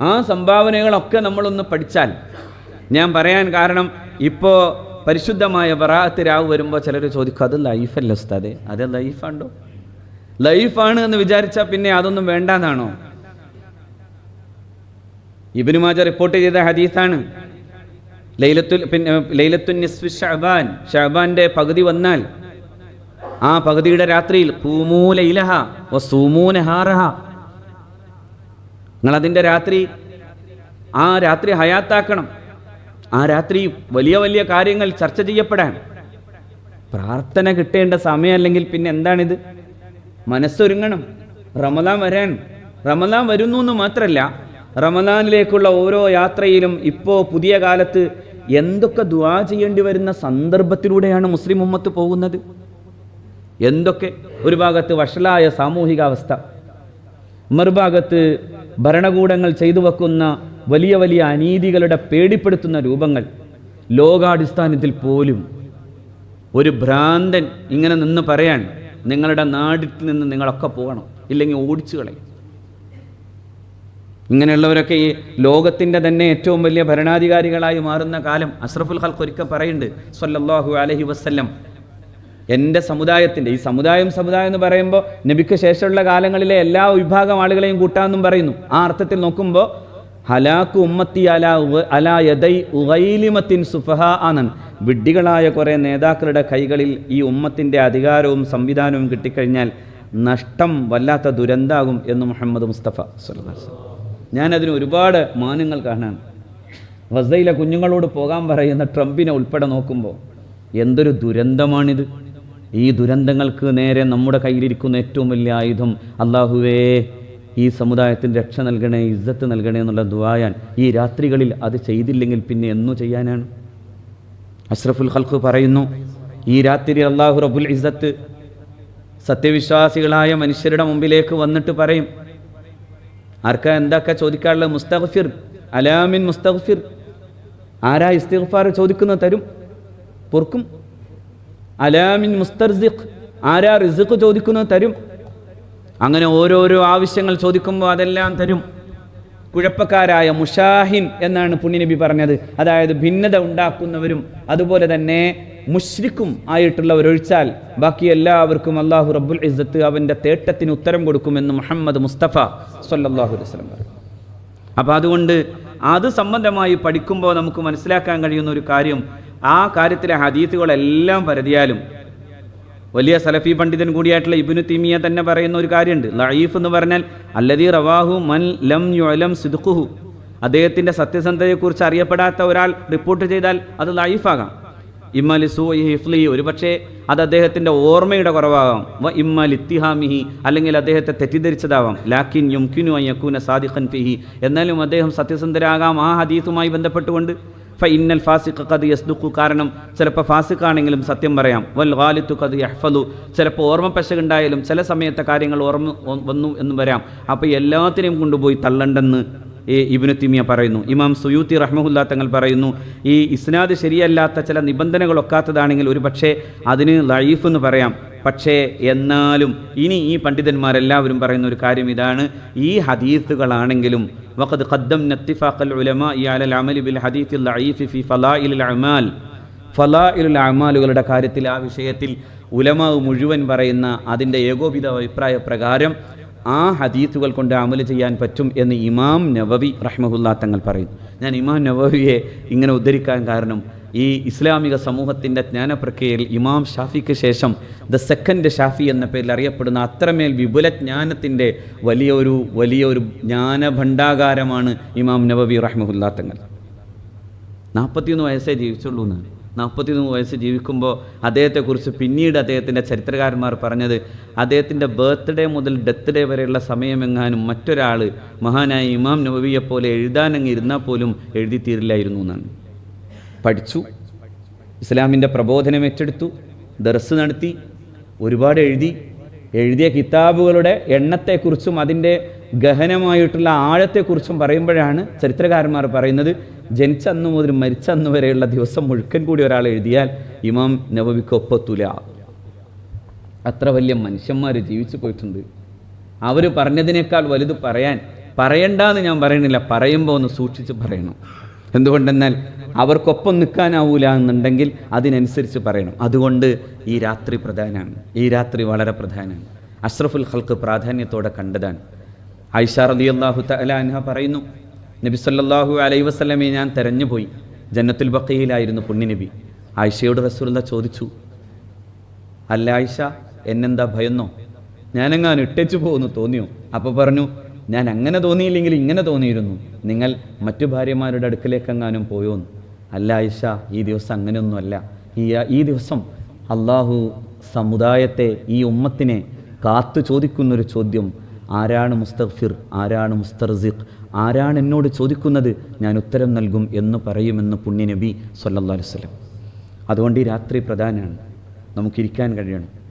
ആ സംഭാവനകളൊക്കെ നമ്മളൊന്ന് പഠിച്ചാൽ. ഞാൻ പറയാൻ കാരണം ഇപ്പോൾ പരിശുദ്ധമായ ബറാത്ത് രാവ് വരുമ്പോൾ ചിലർ ചോദിക്കും അത് ലൈഫല്ല ഉസ്താദെ? അത് ലൈഫാണ്ടോ ലൈഫാണ് എന്ന് വിചാരിച്ചാൽ പിന്നെ അതൊന്നും വേണ്ടാന്നാണോ? ഇബിനു മാജ റിപ്പോർട്ട് ചെയ്ത ഹദീസാണ്. ലൈലത്തുൽ പിന്നെ ലൈലത്തുൽ നിസ്ഫി ഷഹബാൻ ഷഹബാന്റെ പകുതി വന്നാൽ ആ പകുതിയുടെ രാത്രിയിൽ ലൈലഹ വസൂമൂ അതിന്റെ രാത്രി ആ രാത്രി ഹയാത്താക്കണം. ആ രാത്രി വലിയ വലിയ കാര്യങ്ങൾ ചർച്ച ചെയ്യപ്പെടാൻ. പ്രാർത്ഥന കിട്ടേണ്ട സമയമല്ലെങ്കിൽ പിന്നെ എന്താണിത്? മനസ്സൊരുങ്ങണം. റമദാൻ വരാൻ. റമദാൻ വരുന്നു എന്ന് മാത്രമല്ല റമദാനിലേക്കുള്ള ഓരോ യാത്രയിലും ഇപ്പോൾ പുതിയ കാലത്ത് എന്തൊക്കെ ദുവാ ചെയ്യേണ്ടി വരുന്ന സന്ദർഭത്തിലൂടെയാണ് മുസ്ലിം ഉമ്മത്ത് പോകുന്നത്? എന്തൊക്കെ? ഒരു ഭാഗത്ത് വഷളായ സാമൂഹികാവസ്ഥ. മറുഭാഗത്ത് ഭരണകൂടങ്ങൾ ചെയ്തു വെക്കുന്ന വലിയ വലിയ അനീതികളുടെ പേടിപ്പെടുത്തുന്ന രൂപങ്ങൾ ലോകാടിസ്ഥാനത്തിൽ പോലും ഒരു ഭ്രാന്തൻ ഇങ്ങനെ നിന്ന് പറയാൻ നിങ്ങളുടെ നാടിൽ നിന്ന് നിങ്ങളൊക്കെ പോകണം ഇല്ലെങ്കിൽ ഓടിച്ചു കളയും. ഇങ്ങനെയുള്ളവരൊക്കെ ഈ ലോകത്തിന്റെ തന്നെ ഏറ്റവും വലിയ ഭരണാധികാരികളായി മാറുന്ന കാലം അഷ്റഫുൽ ഖൽഖ് ഒരിക്കൽ പറയുന്നുണ്ട് സൊല്ലാഹു അലഹി വസല്ലം എന്റെ സമുദായത്തിന്റെ ഈ സമുദായം സമുദായം എന്ന് പറയുമ്പോൾ നബിക്ക് ശേഷമുള്ള കാലങ്ങളിലെ എല്ലാ വിഭാഗം ആളുകളെയും കൂട്ടാമെന്നും പറയുന്നു. ആ അർത്ഥത്തിൽ നോക്കുമ്പോൾ ഹലാഖു ഉമ്മത്തി അല യദൈ ഉഗൈലിമത്തിൻ സുഫഹ ആനൻ. വിഡ്ഢികളായ കുറേ നേതാക്കളുടെ കൈകളിൽ ഈ ഉമ്മത്തിന്റെ അധികാരവും സംവിധാനവും കിട്ടിക്കഴിഞ്ഞാൽ നഷ്ടം വല്ലാത്ത ദുരന്താകും എന്ന് മുഹമ്മദ് മുസ്തഫ വസല്ലം. ഞാനതിന് ഒരുപാട് മാനങ്ങൾ കാണാണ് വസയിലെ കുഞ്ഞുങ്ങളോട് പോകാൻ പറയുന്ന ട്രംപിനെ ഉൾപ്പെടെ നോക്കുമ്പോൾ എന്തൊരു ദുരന്തമാണിത്. ഈ ദുരന്തങ്ങൾക്ക് നേരെ നമ്മുടെ കയ്യിലിരിക്കുന്ന ഏറ്റവും വലിയ ആയുധം അള്ളാഹുവേ ഈ സമുദായത്തിന് രക്ഷ നൽകണേ ഇജ്ജത്ത് നൽകണേ എന്നുള്ള ദുവായാൻ ഈ രാത്രികളിൽ അത് ചെയ്തില്ലെങ്കിൽ പിന്നെ എന്നു ചെയ്യാനാണ്? അഷ്റഫുൽ ഖൽഖ് പറയുന്നു ഈ രാത്രി അള്ളാഹു റബുൽ ഇസ്സത്ത് സത്യവിശ്വാസികളായ മനുഷ്യരുടെ മുമ്പിലേക്ക് വന്നിട്ട് പറയും ആർക്കാ എന്താക്ക ചോദിക്കാനുള്ള മുസ്തഗ്ഫിർ അലാമിൻ മുസ്തഗ്ഫിർ. ആരാ ഇസ്തിഗ്ഫാർ ചോദിക്കുന്നത് തരും? പൊറുക്കും. അലാമിൻ മുസ്തർസിഖ്. ആരാ റിസിഖ് ചോദിക്കുന്നത് തരും? അങ്ങനെ ഓരോരോ ആവശ്യങ്ങൾ ചോദിക്കുമ്പോൾ അതെല്ലാം തരും. കുഴപ്പക്കാരായ മുഷാഹിൻ എന്നാണ് പുണ്യനബി പറഞ്ഞത്. അതായത് ഭിന്നത ഉണ്ടാക്കുന്നവരും അതുപോലെ തന്നെ മുഷ്രിക്കും ആയിട്ടുള്ളവർ ഒഴിച്ചാൽ ബാക്കി എല്ലാവർക്കും അള്ളാഹു റബ്ബുൽ ഇസ്സത്ത് അവന്റെ തേട്ടത്തിന് ഉത്തരം കൊടുക്കുമെന്ന് മുഹമ്മദ് മുസ്തഫ അലൈഹി വസല്ലം പറഞ്ഞു. അപ്പോൾ അതുകൊണ്ട് അത് സംബന്ധമായി പഠിക്കുമ്പോൾ നമുക്ക് മനസ്സിലാക്കാൻ കഴിയുന്ന ഒരു കാര്യം ആ കാര്യത്തിലെ ഹദീസുകളെല്ലാം പരതിയാലും വലിയ സലഫി പണ്ഡിതൻ കൂടിയായിട്ടുള്ള ഇബിനു തിമിയ തന്നെ പറയുന്ന ഒരു കാര്യമുണ്ട്. ലൈഫ് എന്ന് പറഞ്ഞാൽ അല്ലതി റവാഹു മൻ ലം യുലം സിദ്ഖുഹു. അദ്ദേഹത്തിന്റെ സത്യസന്ധതയെക്കുറിച്ച് അറിയപ്പെടാത്ത ഒരാൾ റിപ്പോർട്ട് ചെയ്താൽ അത് ലൈഫാകാം ഇമ്മലി സൂ ഹിഫ്ലി ഒരുപക്ഷെ അത് അദ്ദേഹത്തിന്റെ ഓർമ്മയുടെ കുറവാകാം. വ ഇമ്മൽ ഇത്തിഹാമിഹി അല്ലെങ്കിൽ അദ്ദേഹത്തെ തെറ്റിദ്ധരിച്ചതാവാം. ലാക്കിൻ യുംകിനു അയ്യക്കൂന സാദിഖൻ ഫിഹി. എന്നാലും അദ്ദേഹം സത്യസന്ധരാകാം ആ ഹദീസുമായി ബന്ധപ്പെട്ടുകൊണ്ട്. ഫ ഇന്നൽ ഫാസിഖ് കത് യസ്ദുഖു കാരണം ചിലപ്പോൾ ഫാസിഖാണെങ്കിലും സത്യം പറയാം. വൽ വാലിത്തു കത് യഹ്ഫലു ചിലപ്പോൾ ഓർമ്മ പശകുണ്ടായാലും ചില സമയത്തെ കാര്യങ്ങൾ ഓർമ്മ വന്നു എന്ന് വരാം. അപ്പോൾ എല്ലാത്തിനെയും കൊണ്ടുപോയി തള്ളണ്ടെന്ന് ഇബ്നു തിമിയ പറയുന്നു. ഇമാം സുയൂത്തി റഹ്മുല്ലാ തങ്ങൾ പറയുന്നു ഈ ഇസ്നാദ് ശരിയല്ലാത്ത ചില നിബന്ധനകൾ ഒക്കാത്തതാണെങ്കിൽ ഒരു പക്ഷേ അതിന് ലൈഫ് എന്ന് പറയാം. പക്ഷേ എന്നാലും ഇനി ഈ പണ്ഡിതന്മാരെല്ലാവരും പറയുന്ന ഒരു കാര്യം ഇതാണ്. ഈ ഹദീസുകളാണെങ്കിലും വഖദ് ഖദ്ദം നത്തിഫാഖൽ ഉലമ ഇയാലൽ അമലി ബിൽ ഹദീത്തിൽ ലഈഫ് ഫി ഫലാഇൽ അമാൽ. ഫലാഇലുൽ അമാലുകളുടെ കാര്യത്തിൽ ആ വിഷയത്തിൽ ഉലമാ മുഴുവൻ പറയുന്ന അതിന്റെ ഏകോപിത അഭിപ്രായ പ്രകാരം ആ ഹദീസുകൾ കൊണ്ട് അമൽ ചെയ്യാൻ പറ്റും എന്ന് ഇമാം നവവി റഹ്മഹുല്ലാ തങ്ങൾ പറയും ഞാൻ ഇമാം നവവിയെ ഇങ്ങനെ ഉദ്ധരിക്കാൻ കാരണം ഈ ഇസ്ലാമിക സമൂഹത്തിന്റെ ജ്ഞാനപ്രക്രിയയിൽ ഇമാം ഷാഫിക്ക് ശേഷം ദ സെക്കൻഡ് ഷാഫി എന്ന പേരിൽ അറിയപ്പെടുന്ന അത്രമേൽ വിപുല ജ്ഞാനത്തിന്റെ വലിയൊരു വലിയൊരു ജ്ഞാനഭണ്ഡാകാരമാണ് ഇമാം നബബി റഹ്മുല്ലാ തങ്ങൾ. നാൽപ്പത്തിയൊന്ന് വയസ്സേ ജീവിച്ചുള്ളൂ എന്നാണ് നാൽപ്പത്തിയൊന്ന് വയസ്സ് ജീവിക്കുമ്പോൾ അദ്ദേഹത്തെക്കുറിച്ച് പിന്നീട് അദ്ദേഹത്തിന്റെ ചരിത്രകാരന്മാർ പറഞ്ഞത് അദ്ദേഹത്തിന്റെ ബർത്ത്ഡേ മുതൽ ഡെത്ത് ഡേ വരെയുള്ള സമയമെങ്ങാനും മറ്റൊരാൾ മഹാനായ ഇമാം നബവിയെ പോലെ എഴുതാനങ്ങ് ഇരുന്നാൽ പോലും എഴുതി തീരില്ലായിരുന്നു എന്നാണ്. പഠിച്ചു. ഇസ്ലാമിന്റെ പ്രബോധനം ഏറ്റെടുത്തു. ദർസ് നടത്തി. ഒരുപാട് എഴുതി. എഴുതിയ കിതാബുകളുടെ എണ്ണത്തെക്കുറിച്ചും അതിന്റെ ഗഹനമായിട്ടുള്ള ആഴത്തെക്കുറിച്ചും പറയുമ്പോഴാണ് ചരിത്രകാരന്മാർ പറയുന്നത് ജനിച്ച അന്ന് മുതൽ മരിച്ച അന്ന് വരെയുള്ള ദിവസം മുഴുക്കൻ കൂടി ഒരാൾ എഴുതിയാൽ ഇമാം നവബിക്ക് ഒപ്പത്തുല അത്ര വലിയ മനുഷ്യന്മാർ ജീവിച്ചു പോയിട്ടുണ്ട്. അവർ പറഞ്ഞതിനേക്കാൾ വലുത് പറയാൻ പറയണ്ടെന്ന് ഞാൻ പറയണില്ല പറയുമ്പോൾ ഒന്ന് സൂക്ഷിച്ച് പറയണം. എന്തുകൊണ്ടെന്നാൽ അവർക്കൊപ്പം നിൽക്കാനാവൂല എന്നുണ്ടെങ്കിൽ അതിനനുസരിച്ച് പറയണം. അതുകൊണ്ട് ഈ രാത്രി പ്രധാനമാണ് ഈ രാത്രി വളരെ പ്രധാനമാണ് അഷ്റഫുൽ ഹൽക്ക് പ്രാധാന്യത്തോടെ കണ്ടതാണ്. ഐഷ റളിയല്ലാഹു തആല അൻഹ പറയുന്നു നബി സല്ലാഹു അലൈ വസ്ലമെ ഞാൻ തെരഞ്ഞുപോയി. ജന്നത്തുൽ ബക്കയിലായിരുന്നു പുണ്യനബി. ആയിഷയോട് റസൂലുള്ള ചോദിച്ചു അല്ല ആയിഷ എന്നെന്താ ഭയന്നോ? ഞാനെങ്ങാൻ ഇട്ടേച്ചു പോകുന്നു തോന്നിയോ? അപ്പോൾ പറഞ്ഞു ഞാൻ അങ്ങനെ തോന്നിയില്ലെങ്കിൽ ഇങ്ങനെ തോന്നിയിരുന്നു. നിങ്ങൾ മറ്റു ഭാര്യമാരുടെ അടുക്കലേക്കെങ്ങാനും പോയോന്ന് അല്ല ഐഷ ഈ ദിവസം അങ്ങനെയൊന്നുമല്ല. ഈ ഈ ദിവസം അള്ളാഹു സമുദായത്തെ ഈ ഉമ്മത്തിനെ കാത്തു ചോദിക്കുന്നൊരു ചോദ്യം. ആരാണ് മുസ്തഫിർ ആരാണ് മുസ്തർസിഖ്? ആരാണ് എന്നോട് ചോദിക്കുന്നത് ഞാൻ ഉത്തരം നൽകും എന്ന് പറയുമെന്ന് പുണ്യനബി അലൈഹി വസല്ലം. അതുകൊണ്ട് ഈ രാത്രി പ്രധാനമാണ് നമുക്കിരിക്കാൻ കഴിയണം.